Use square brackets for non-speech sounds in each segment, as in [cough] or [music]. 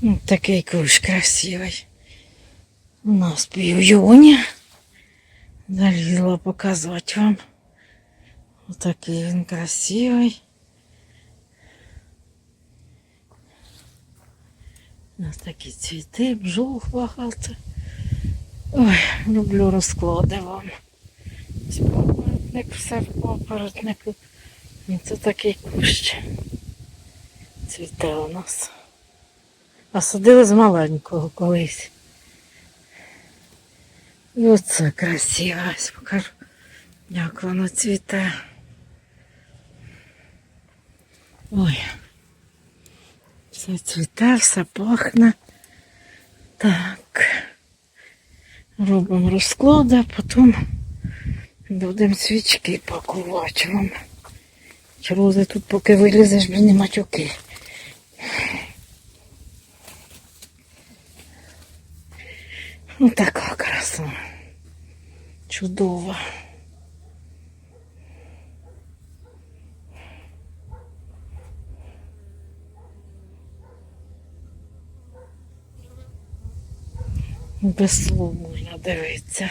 Ну, такий кущ красивий. У нас півйоні. Залізла показувати вам. Отакий він красивий. Ось такі цвіти, бджол багато. Ой, люблю розклади вам. Ось Папоротник, все в папоротнику. І це такий кущ. Цвіте у нас. А садили з маленького колись. І оце красиво. Ось покажу, як воно цвіте. Ой. Все цвіте, все пахне. Так. Робимо розклади, а потім будемо свічки пакувати вам. Чорози тут поки вилізеш, блін, матюки. Ну така краса. Чудова. Без слов можна дивитися.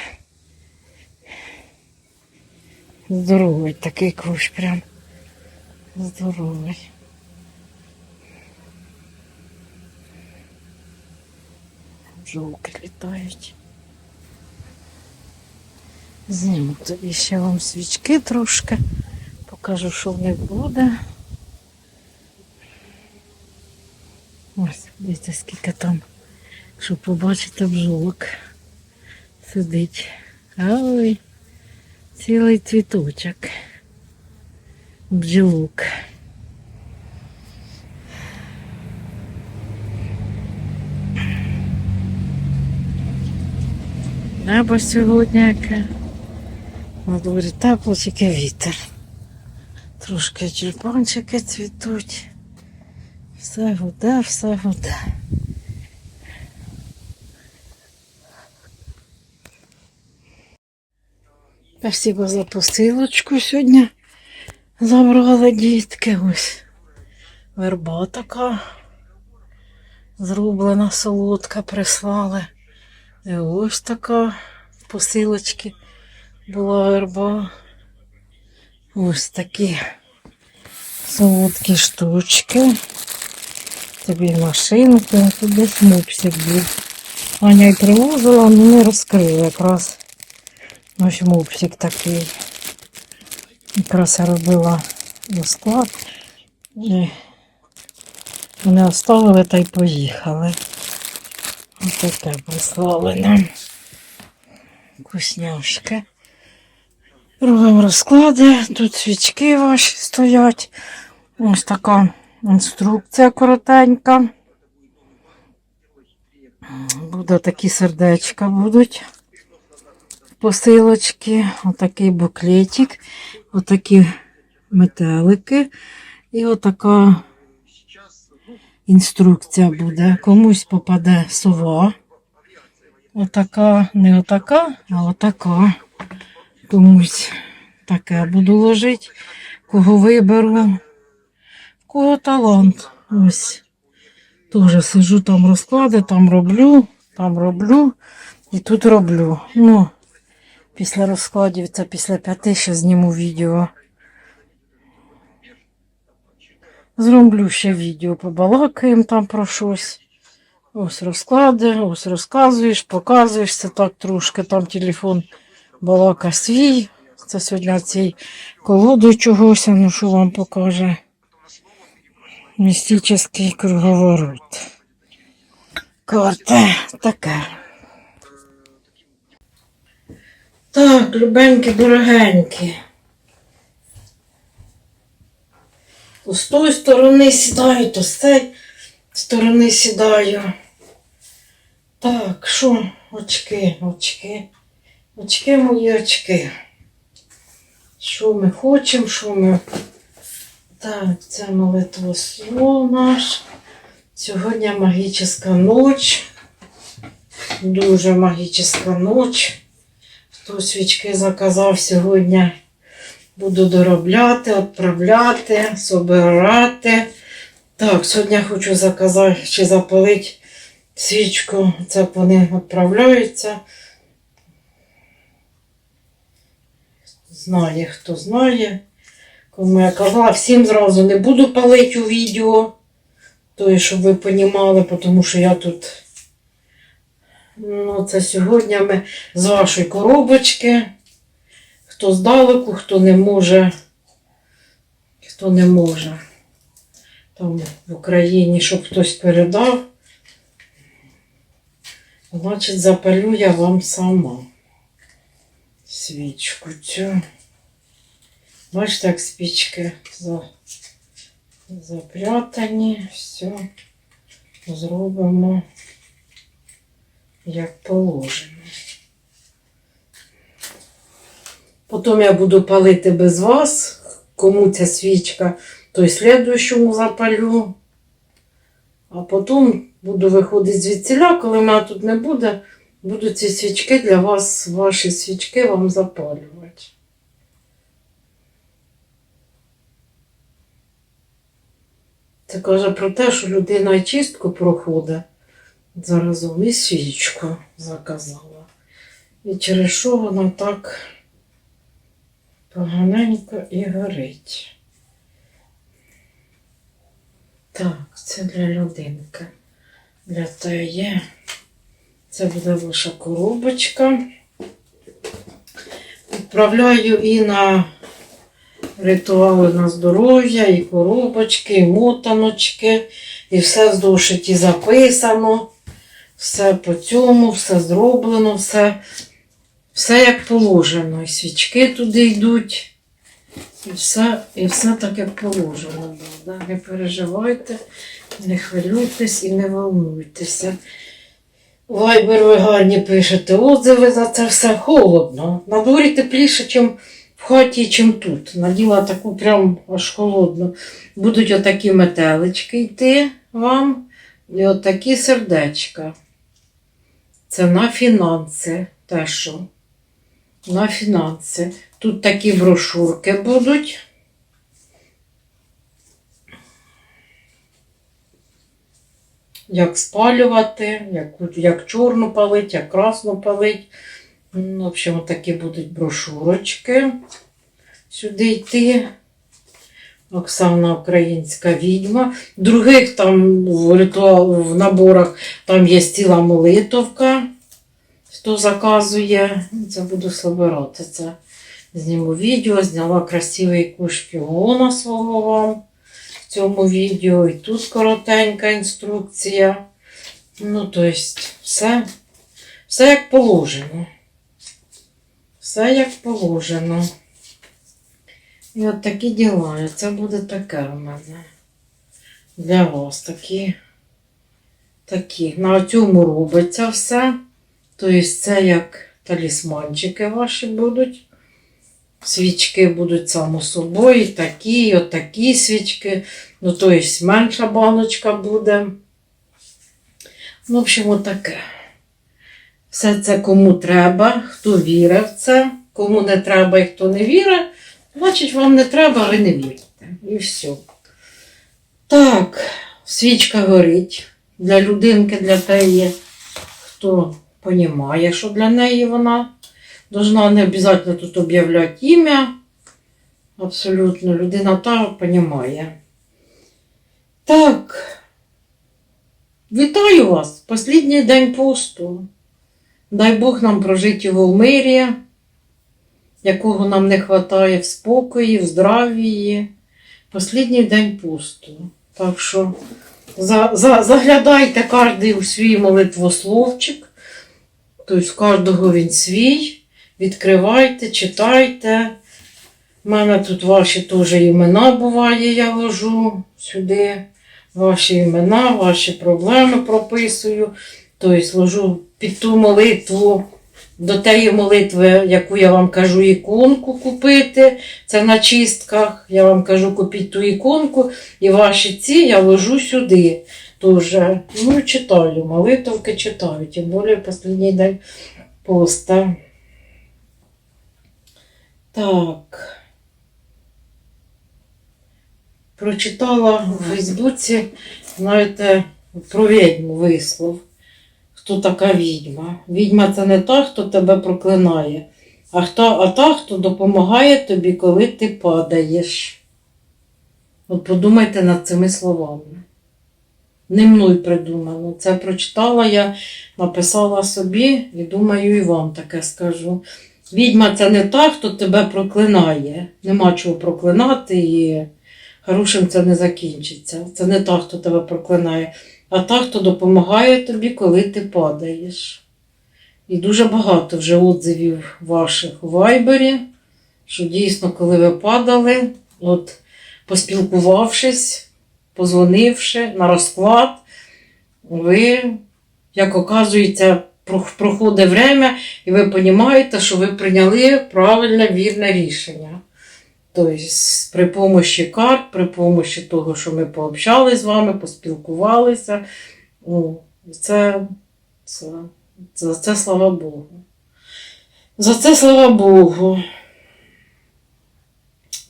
Здоровий такий кущ прям. Здоровий. Жовки літають. Зніму тобі ще вам свічки трошки. Покажу, що в них буде. Ось, дивіться, скільки там, щоб побачити бджолок. Сидить. Ой, цілий цвіточок. Бджолок. Небо сьогодні яке. На дворі тепло, тільки вітер. Трошки тюльпанчики цвітуть. Все гуде, все гуде. Спасибо за посилочку сьогодні. Забрали дітки. Ось верба така. Зроблена солодка прислали. І ось така посилочки була верба. Ось такі солодкі штучки. Тобі в машинку, а тут десь мопсик був. Аня й привозила, але не розкрила якраз. Ось мопсик такий. Якраз я робила розклад. І вони оставили та й поїхали. Ось таке прислали нам. Вкусняшки. Робимо розклади. Тут свічки ваші стоять. Ось така інструкція коротенька. Буде такі сердечка будуть. Посилочки, отакий буклетик, отакі метелики і отака інструкція буде. Комусь попаде сова. Отака, не отака, а отака. Комусь таке буду ложити. Кого виберу. Кого талант. Ось. Теж сижу там розклади, там роблю, там роблю і тут роблю. Ну, після розкладів, це після п'яти ще зніму відео. Зроблю ще відео, побалакаємо там про щось. Ось розклади, ось розказуєш, показуєш. Це так трошки там телефон балака свій. Це сьогодні цей колоду чогось, ну що вам покаже. Містичний круговорот. Карта таке. Так, любенькі, дорогенькі. То з тої сторони сідаю, то з цієї сторони сідаю. Так, що? Очки, очки. Очки мої очки. Що ми хочемо, що ми. Так, це молитва слово наш. Сьогодні магічна ніч. Дуже магічна ніч. Хто свічки заказав сьогодні, буду доробляти, відправляти, собирати. Так, сьогодні хочу заказати чи запалити свічку. Це вони відправляються. Знає, хто знає. Кому я казала, всім зразу не буду палити у відео. То, щоб ви розуміли, тому що я тут. Ну, це сьогодні ми з вашої коробочки. Хто здалеку, хто не може, хто не може. Там в Україні, щоб хтось передав. Значить, запалю я вам сама свічку цю. Бачите, як спічки за, запрятані. Все зробимо як положено. Потім я буду палити без вас. Кому ця свічка, то й слідуючому запалю. А потім буду виходити звідсіля, коли мене тут не буде, буду ці свічки для вас, ваші свічки вам запалювати. Це каже про те, що людина чистку проходить заразом і свічку заказала. І через що вона так поганенько і горить. Так, це для людинки. Для теє. Це буде ваша коробочка. Відправляю і на ритуали на здоров'я, і коробочки, і мотаночки, і все в зошиті записано. Все по цьому, все зроблено, все, все як положено. І свічки туди йдуть. І все, і все так, як положено. Да? Не переживайте, не хвилюйтесь і не волнуйтеся. Вайбер ви гарні пишете отзиви за це все холодно. На дворі тепліше, ніж в хаті, чим тут. Наділа таку прям аж холодну. Будуть отакі метелички йти вам. І отакі сердечка. Це на фінанси. Те що? На фінанси. Тут такі брошурки будуть. Як спалювати, як, як чорну палить, як красну палить. В общем, такі будуть брошурочки. Сюди йти. Оксана Українська відьма. Других там в ритуал, в наборах там є ціла молитовка. Хто заказує, це буду собирати. Це зніму відео, зняла красивий куш фігона свого вам в цьому відео. І тут коротенька інструкція. Ну, тобто, все, все як положено. Все як положено. І от такі діла. Це буде таке в мене. Для вас такі. Такі. На цьому робиться все. Тобто це як талісманчики ваші будуть. Свічки будуть само собою, такі, отакі свічки. Ну, тобто менша баночка буде. Ну, в общем, отаке. Все це кому треба, хто вірить в це, кому не треба і хто не вірить, значить вам не треба, ви не вірите. І все. Так, свічка горить. Для людинки, для теї, хто розуміє, що для неї вона должна не обов'язково тут об'являти ім'я. Абсолютно, людина та розуміє. Так. Вітаю вас! Послідній день посту. Дай Бог нам прожити його в мирі, якого нам не вистачає в спокої, в здравії. Послідній день посту. Так що за, за, заглядайте кожен у свій молитвословчик. Тобто, кожного він свій. Відкривайте, читайте. У мене тут ваші теж імена буває, я ложу сюди. Ваші імена, ваші проблеми прописую. Тобто ложу під ту молитву, до тієї молитви, яку я вам кажу, іконку купити. Це на чистках. Я вам кажу, купіть ту іконку, і ваші ці я ложу сюди. Тоже. Ну, читаю, молитовки читаю, тим більше в останній день поста. Так. Прочитала у Фейсбуці, знаєте, про відьму вислов. Хто така відьма? Відьма це не та, хто тебе проклинає, а, хто, а та, хто допомагає тобі, коли ти падаєш. От подумайте над цими словами. Не мною придумано. Це прочитала я, написала собі і думаю, і вам таке скажу. Відьма це не та, хто тебе проклинає. Нема чого проклинати і хорошим це не закінчиться. Це не та, хто тебе проклинає, а та, хто допомагає тобі, коли ти падаєш. І дуже багато вже отзивів ваших у Вайбері, що дійсно, коли ви падали, от поспілкувавшись, позвонивши на розклад, ви, як оказується, проходить время, і ви розумієте, що ви прийняли правильне, вірне рішення. Тобто, при помощі карт, при помощі того, що ми пообщалися з вами, поспілкувалися. Це, це, за це слава Богу. За це слава Богу.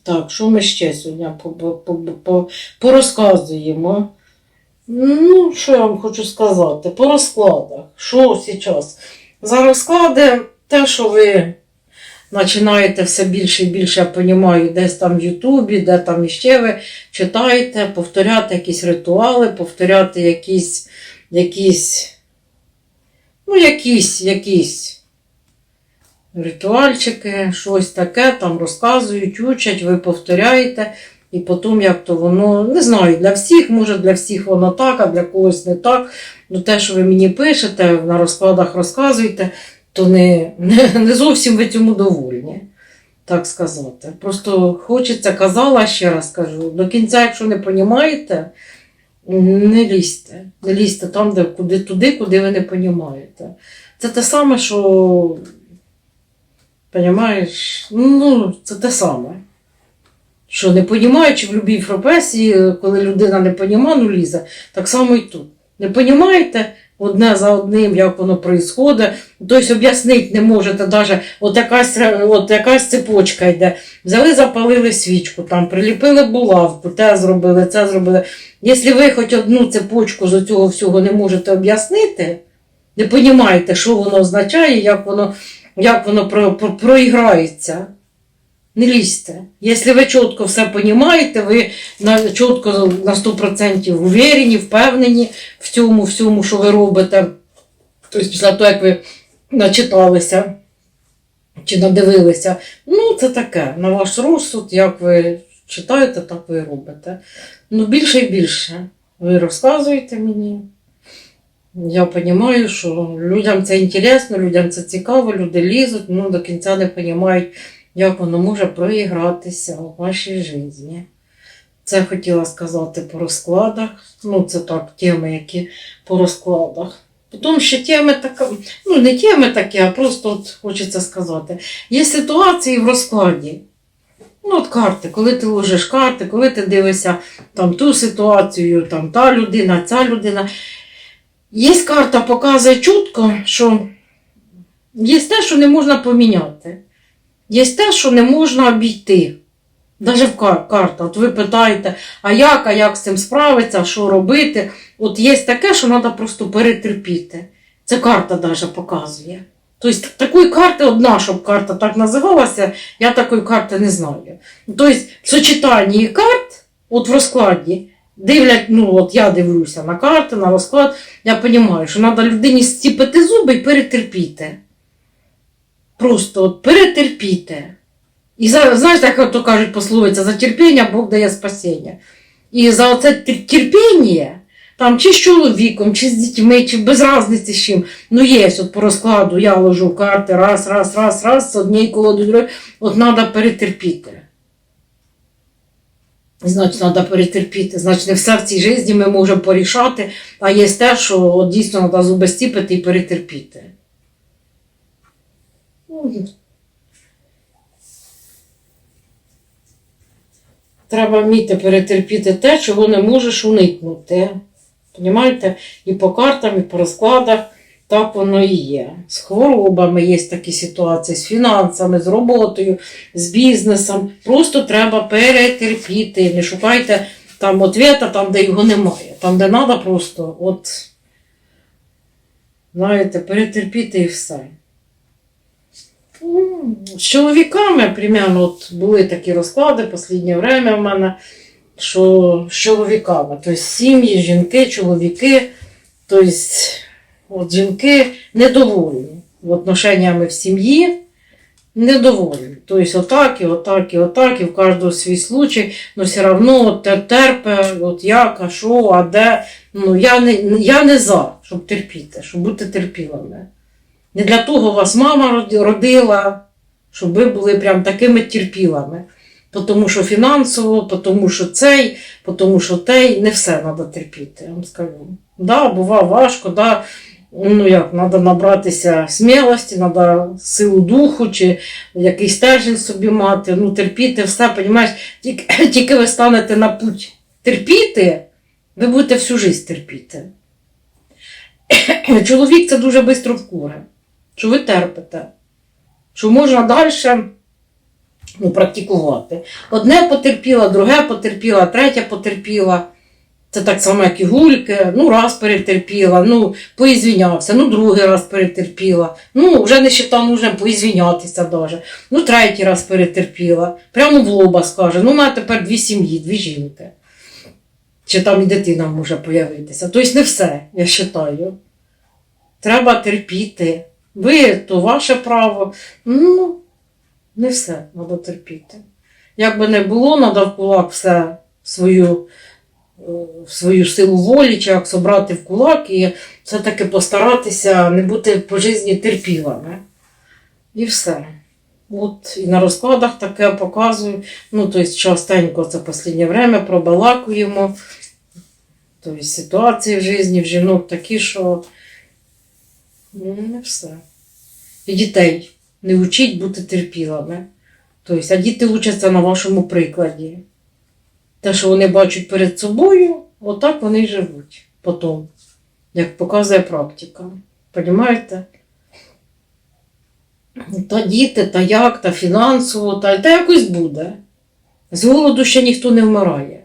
Так, що ми ще сьогодні по- по- по- по- порозказуємо? Ну, що я вам хочу сказати? По розкладах. Що зараз? За розклади, те, що ви починаєте все більше і більше, я розумію, десь там в Ютубі, де там іще ви читаєте, повторяти якісь ритуали, повторяти якісь, якісь, ну, якісь, якісь ритуальчики, щось таке, там розказують, учать, ви повторяєте. І потім, як то воно, не знаю, для всіх, може для всіх воно так, а для когось не так. Ну те, що ви мені пишете, на розкладах розказуєте, то не, не, не зовсім ви цьому довольні, так сказати. Просто хочеться, казала, ще раз кажу, до кінця, якщо не розумієте, не лізьте. Не лізьте там, де, куди, туди, куди ви не розумієте. Це те саме, що, розумієш, ну, це те саме. Що не понімаючи в будь-якій професії, коли людина не понімає, ну лізе, так само і тут. Не понімаєте одне за одним, як воно відбувається, тобто об'яснити не можете, навіть от якась, от якась цепочка йде. Взяли, запалили свічку, там, приліпили булавку, те зробили, це зробили. Якщо ви хоч одну цепочку з цього всього не можете об'яснити, не розумієте, що воно означає, як воно, як воно про, про, проіграється. Не лізьте. Якщо ви чітко все розумієте, ви на, чітко на 100% уверені, впевнені в цьому всьому, що ви робите. Тобто після того, як ви начиталися чи надивилися, ну це таке, на ваш розсуд, як ви читаєте, так ви робите. Ну, більше і більше ви розказуєте мені. Я розумію, що людям це інтересно, людям це цікаво, люди лізуть, ну до кінця не розуміють, як воно може проігратися у вашій житті. Це хотіла сказати по розкладах. Ну, це так, теми, які по розкладах. Потім ще теми така, ну не теми такі, а просто от хочеться сказати. Є ситуації в розкладі. Ну, от карти, коли ти ложиш карти, коли ти дивишся там ту ситуацію, там та людина, ця людина. Є карта показує чітко, що є те, що не можна поміняти. Є те, що не можна обійти. Навіть в кар- карта. От ви питаєте, а як, а як з цим справитися, що робити. От є таке, що треба просто перетерпіти. Це карта навіть показує. Тобто такої карти одна, щоб карта так називалася, я такої карти не знаю. Тобто в сочетанні карт, от в розкладі, дивлять, ну от я дивлюся на карти, на розклад, я розумію, що треба людині зціпити зуби і перетерпіти. Просто от перетерпіти. І знаєш, як то кажуть пословиця, за терпіння Бог дає спасіння. І за оце терпіння, там чи з чоловіком, чи з дітьми, чи без різниці з чим. Ну є, от по розкладу я ложу карти раз, раз, раз, раз, з однієї колоди от треба перетерпіти. Значить, треба перетерпіти. Значить, не все в цій житті ми можемо порішати, а є те, що от дійсно треба зуби стіпити і перетерпіти. Ну, Треба вміти перетерпіти те, чого не можеш уникнути. Понімаєте? І по картам, і по розкладах так воно і є. З хворобами є такі ситуації, з фінансами, з роботою, з бізнесом. Просто треба перетерпіти. Не шукайте там ответа, там, де його немає. Там, де треба просто, от, знаєте, перетерпіти і все. Ну, З чоловіками, примерно, от були такі розклади останнє время в мене, що з чоловіками, тобто сім'ї, жінки, чоловіки, тобто от жінки недовольні отношеннями в сім'ї, недовольні. Тобто отак, і отак, і отак, і в кожного свій случай, але все одно терпе, от як, а що, а де. Ну, я не, я не за, щоб терпіти, щоб бути терпілими. Не для того вас мама родила, щоб ви були прям такими терпілими. Тому що фінансово, тому що цей, тому що той, не все треба терпіти, я вам скажу. Да, бува важко, да, ну як, треба набратися смілості, треба силу духу, чи якийсь стержень собі мати, ну терпіти, все, понімаєш, тільки, [clears throat] тільки ви станете на путь терпіти, ви будете всю життя терпіти. [clears throat] Чоловік це дуже швидко вкуре, що ви терпите, що можна далі ну, практикувати. Одне потерпіла, друге потерпіла, третє потерпіла. Це так само, як і гульки, ну раз перетерпіла, ну поізвінявся, ну другий раз перетерпіла. Ну, вже не вважав нужним поізвінятися даже. Ну, третій раз перетерпіла. Прямо в лоба скаже, ну, у мене тепер дві сім'ї, дві жінки. Чи там і дитина може появитися. Тобто не все, я вважаю. Треба терпіти. Ви, то ваше право. Ну, не все треба терпіти. Як би не було, треба в кулак все свою, свою силу волі, чи як собрати в кулак і все-таки постаратися не бути по житті терпілими. І все. От і на розкладах таке показую. Ну, тобто, частенько це останнє время пробалакуємо. Тобто ситуації в житті в жінок такі, що ну, не все. І дітей не вчіть бути терпілими. Тобто, а діти вчаться на вашому прикладі. Те, що вони бачать перед собою, отак вони й живуть потім, як показує практика. Понімаєте? Та діти, та як, та фінансово, та, та якось буде. З голоду ще ніхто не вмирає.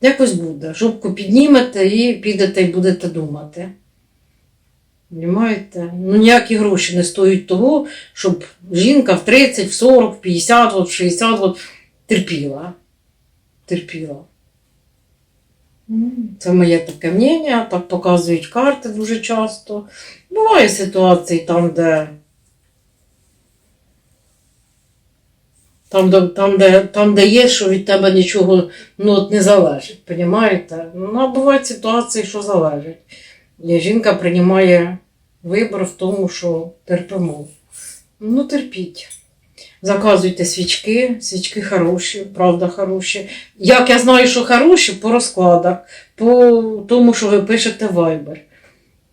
Якось буде. Жопку піднімете і підете і будете думати. Понимаєте? Ну ніякі гроші не стоять того, щоб жінка в 30, в 40, в 50, в 60 от, терпіла. Терпіла. Це моє таке мнення, так показують карти дуже часто. Буває ситуації там, де. Там, де, там, де, там, де є, що від тебе нічого ну, от не залежить, розумієте? Ну, а бувають ситуації, що залежить. І жінка приймає вибір в тому, що терпимо. Ну, терпіть. Заказуйте свічки, свічки хороші, правда хороші. Як я знаю, що хороші, по розкладах, по тому, що ви пишете в Viber.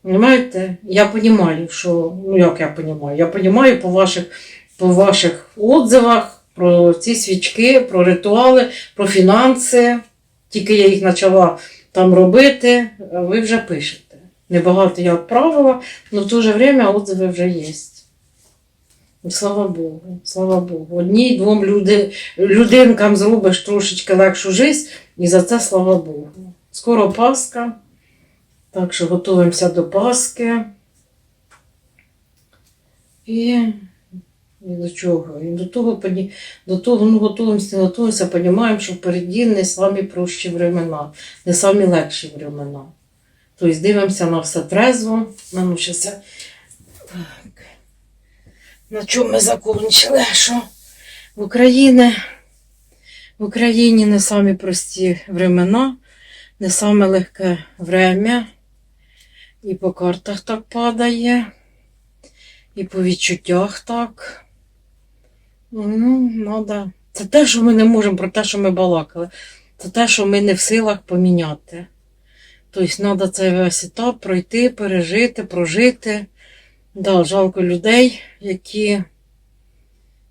Понимаєте? Я розумію, що, ну як я розумію, я розумію по ваших, по ваших отзивах про ці свічки, про ритуали, про фінанси. Тільки я їх почала там робити, ви вже пишете. Небагато я відправила, але в то же время отзиви вже є. І слава Богу, слава Богу. Одній двом люди, людинкам зробиш трошечки легшу життя, і за це слава Богу. Скоро Пасха, так що готуємося до Пасхи. І, і до чого? І до того, до того ну, готуємося, готуємося, розуміємо, що впереді не самі прощі времена, не самі легші времена. Тобто дивимося на все трезво. Ну, щас я... На чому ми закончили? Що в Україні, в Україні не самі прості времена, не саме легке время. І по картах так падає, і по відчуттях так. Ну, надо. Це те, що ми не можемо, про те, що ми балакали. Це те, що ми не в силах поміняти. Тобто треба цей весь етап пройти, пережити, прожити. Да, жалко людей, які,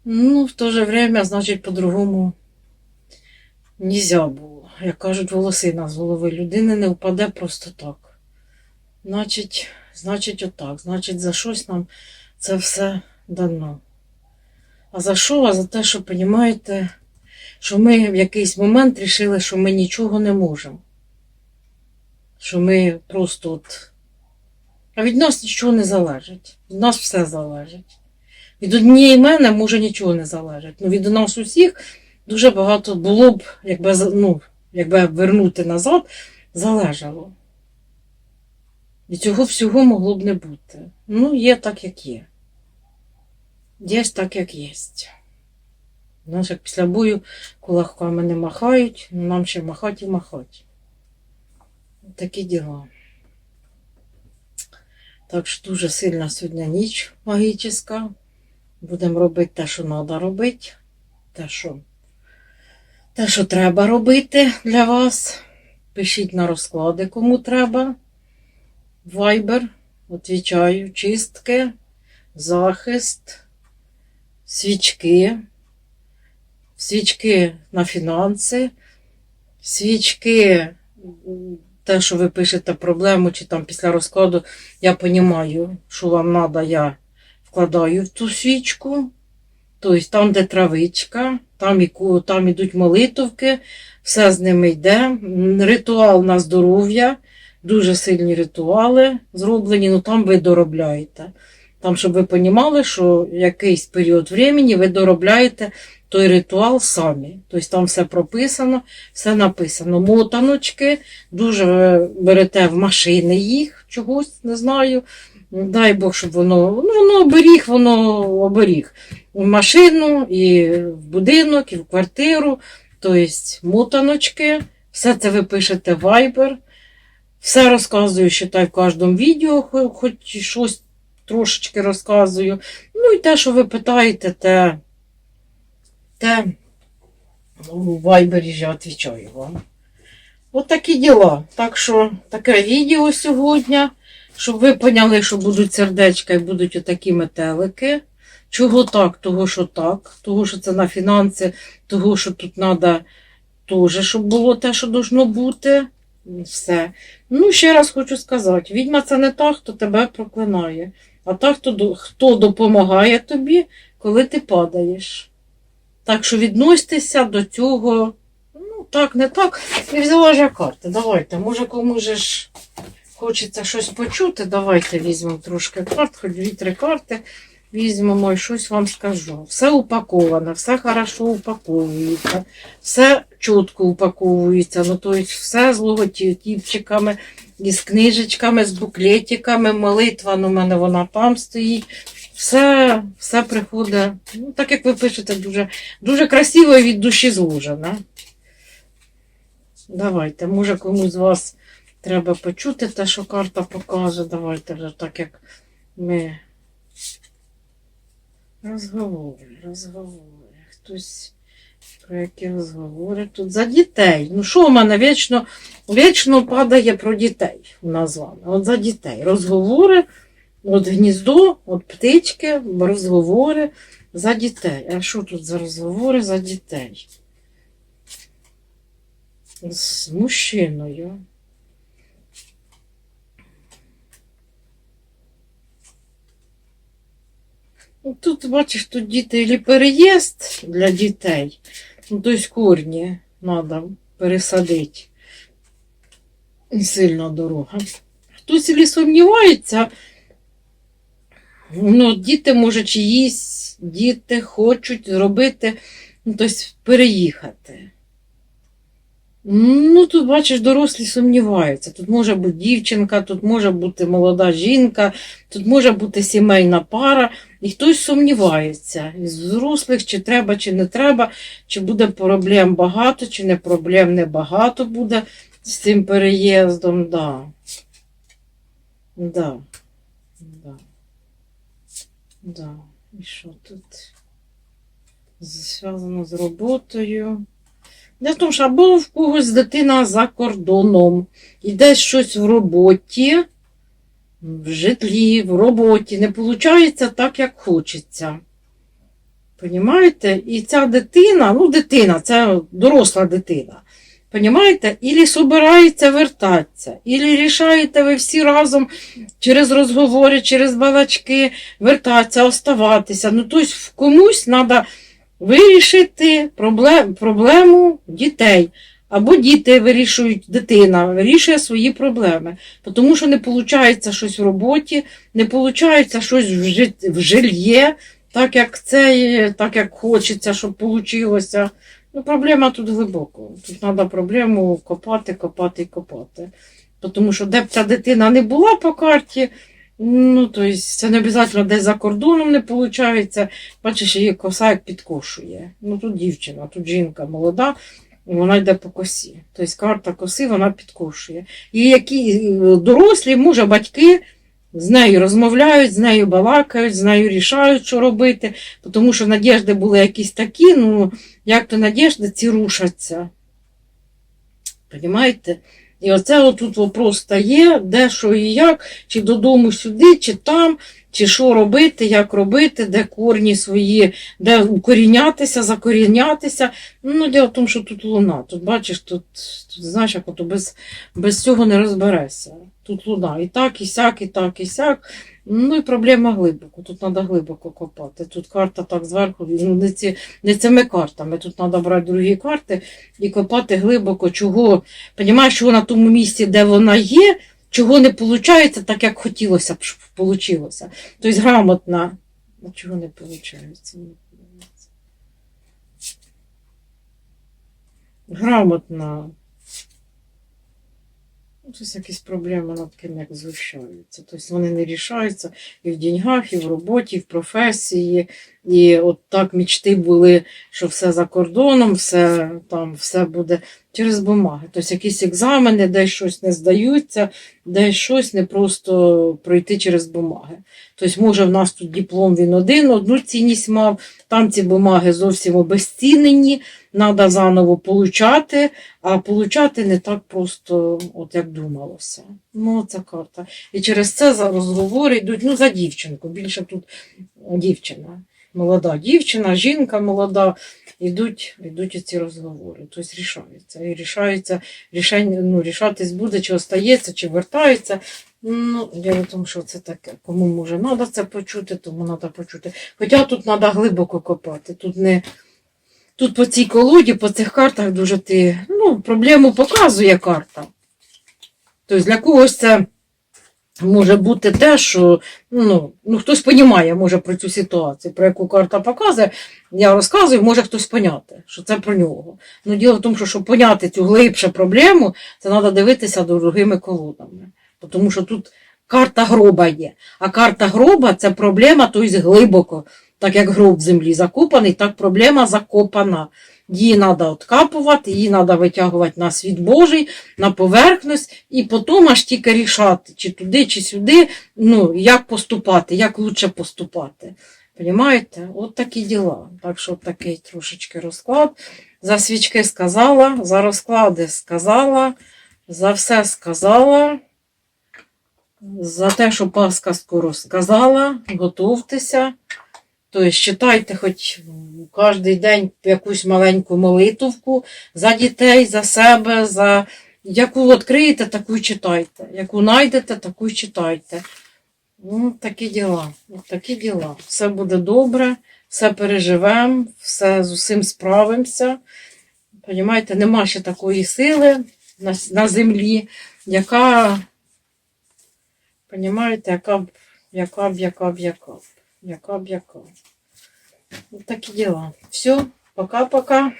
ну, в то же время, значить, по-другому нельзя було. Як кажуть, волосина з голови людини не впаде просто так. Значить, значить, отак. Значить, за щось нам це все дано. А за що? А за те, що, розумієте, що ми в якийсь момент вирішили, що ми нічого не можемо. Що ми просто от. А від нас нічого не залежить. Від нас все залежить. Від однієї мене може нічого не залежить. Ну, від нас усіх дуже багато було б, якби, ну, якби вернути назад, залежало. І цього всього могло б не бути. Ну, є так, як є. Є так, як є. Знаєш, як після бою кулаками не махають, нам ще махати і махати. Такі діла. Так що дуже сильна сьогодні ніч магічна. Будемо робити те, що треба робити. Те, що, те, що треба робити для вас. Пишіть на розклади, кому треба. Viber, відвічаю, чистки, захист, свічки, свічки на фінанси, свічки, те, що ви пишете проблему, чи там після розкладу, я розумію, що вам треба, я вкладаю в ту свічку. Тобто там, де травичка, там, і, там ідуть молитовки, все з ними йде. Ритуал на здоров'я, дуже сильні ритуали зроблені, ну там ви доробляєте. Там, щоб ви розуміли, що якийсь період времени ви доробляєте той ритуал самі. Тобто там все прописано, все написано. Мотаночки, дуже ви берете в машини їх, чогось не знаю. Дай Бог, щоб воно, ну, воно оберіг, воно оберіг. В машину, і в будинок, і в квартиру. Тобто мотаночки, все це ви пишете в Viber. Все розказую, считай, в кожному відео, хоч щось трошечки розказую. Ну і те, що ви питаєте, те, те у Viber я відповідаю вам. От такі діла. Так що таке відео сьогодні, щоб ви поняли, що будуть сердечка і будуть отакі метелики. Чого так? Того, що так, того, що це на фінанси, того, що тут треба теж, щоб було те, що должно бути. Все. Ну, ще раз хочу сказати: відьма це не та, хто тебе проклинає, а та, хто, хто допомагає тобі, коли ти падаєш. Так що відносьтеся до цього. Ну, так, не так. І взяла ж карти. Давайте. Може, кому ж хочеться щось почути. Давайте візьмемо трошки карт, хоч дві-три карти. Візьмемо і щось вам скажу. Все упаковано, все хорошо упаковується, все чітко упаковується. Ну, тобто все з логотипчиками, із книжечками, з буклетиками, молитва, ну, у мене вона там стоїть. Все, все приходить, ну, так як ви пишете, дуже, дуже красиво і від душі зложено. Давайте, може комусь з вас треба почути те, що карта покаже. Давайте вже так як ми розговори, розговори. Хтось про які розговори тут за дітей. Ну що в мене вічно, вічно падає про дітей у нас з вами. От за дітей. Розговори, от гніздо, от птички, розговори за дітей. А що тут за розговори за дітей? З мужчиною. Ну, Тут, бачиш, тут діти или переїзд для дітей, ну, тобто корні треба пересадити. Не Сильно дорога. Хтось і сумнівається, ну, діти, може, чиїсь діти хочуть зробити, ну, тобто переїхати. Ну, тут, бачиш, дорослі сумніваються. Тут може бути дівчинка, тут може бути молода жінка, тут може бути сімейна пара, і хтось сумнівається із взрослих, чи треба, чи не треба, чи буде проблем багато, чи не проблем небагато буде з цим переїздом. Да. Да. Да. І що тут? Зв'язано з роботою. Для того, що або в когось дитина за кордоном, і десь щось в роботі, в житлі, в роботі, не виходить так, як хочеться. Понімаєте? І ця дитина, ну дитина, це доросла дитина. Понімаєте? Ілі собирається вертатися, ілі рішаєте ви всі разом через розговори, через балачки вертатися, оставатися. Ну, тобто комусь треба вирішити проблем, проблему дітей. Або діти вирішують, дитина вирішує свої проблеми. Тому що не виходить щось в роботі, не виходить щось в жильє, так як це, так як хочеться, щоб вийшло. Ну, проблема тут глибоко. Тут треба проблему копати, копати і копати. Тому що де б ця дитина не була по карті, ну, то есть, це не обов'язково десь за кордоном не виходить. Бачиш, її коса як підкошує. Ну тут дівчина, тут жінка молода, вона йде по косі. Тобто карта коси вона підкошує. І які е, дорослі, може, батьки з нею розмовляють, з нею балакають, з нею рішають, що робити. Тому що надіжди були якісь такі, ну, як то надіжди, ці рушаться. Понімаєте? І оце отут вопрос стає, де що і як, чи додому сюди, чи там, чи що робити, як робити, де корні свої, де укорінятися, закорінятися. Ну, діло в тому, що тут луна. Тут бачиш, тут, тут знаєш, як без, без цього не розберешся. Тут луна. І так, і сяк, і так, і сяк. Ну і проблема глибоко. Тут треба глибоко копати. Тут карта так зверху, ну не, ці, не цими картами. Тут треба брати другі карти і копати глибоко, чого. Понімаєш, чого на тому місці, де вона є, чого не виходить так, як хотілося б, щоб вийшло. Тобто грамотна. А чого не виходить? Грамотна. Тобто якісь проблеми над ким як звищаються. Тобто вони не рішаються і в деньгах, і в роботі, і в професії. І от так мічти були, що все за кордоном, все там все буде через бумаги. Тобто якісь екзамени, де щось не здаються, де щось не просто пройти через бумаги. Тобто, може, в нас тут диплом він один, одну цінність мав, там ці бумаги зовсім обезцінені, треба заново получати, а получати не так просто, от як думалося. Ну, це карта. І через це за розговори йдуть ну, за дівчинку. Більше тут дівчина. Молода дівчина, жінка молода, йдуть, йдуть ці розговори. Тобто рішаються. І рішаються, рішення, ну, рішатись буде, чи остається, чи вертається. Ну, я в тому, що це таке. Кому може треба це почути, тому треба почути. Хоча тут треба глибоко копати. Тут не. Тут по цій колоді, по цих картах дуже ти. Ну, проблему показує карта. Тобто для когось це може бути те, що ну, ну, хтось розуміє, може про цю ситуацію, про яку карта показує. Я розказую, може хтось поняти, що це про нього. Ну, діло в тому, що щоб поняти цю глибшу проблему, це треба дивитися другими колодами. Тому що тут карта гроба є. А карта гроба це проблема, тобто глибоко. Так як гроб в землі закопаний, так проблема закопана. Її треба откапувати, її треба витягувати на світ Божий, на поверхність, і потім аж тільки рішати, чи туди, чи сюди, ну, як поступати, як лучше поступати. Понимаєте? От такі діла. Так що такий трошечки розклад. За свічки сказала, за розклади сказала, за все сказала. За те, що Пасха скоро сказала, готуйтеся. Тобто, читайте хоч кожен день якусь маленьку молитовку за дітей, за себе, за яку відкриєте, таку читайте. Яку знайдете, таку читайте. Ну, такі діла. Такі діла. Все буде добре, все переживемо, все з усім справимося. Понімаєте, нема ще такої сили на, на землі, яка, понімаєте, яка б, яка б, яка б, яка б, яка б, яка. Вот такие дела. Все, пока-пока.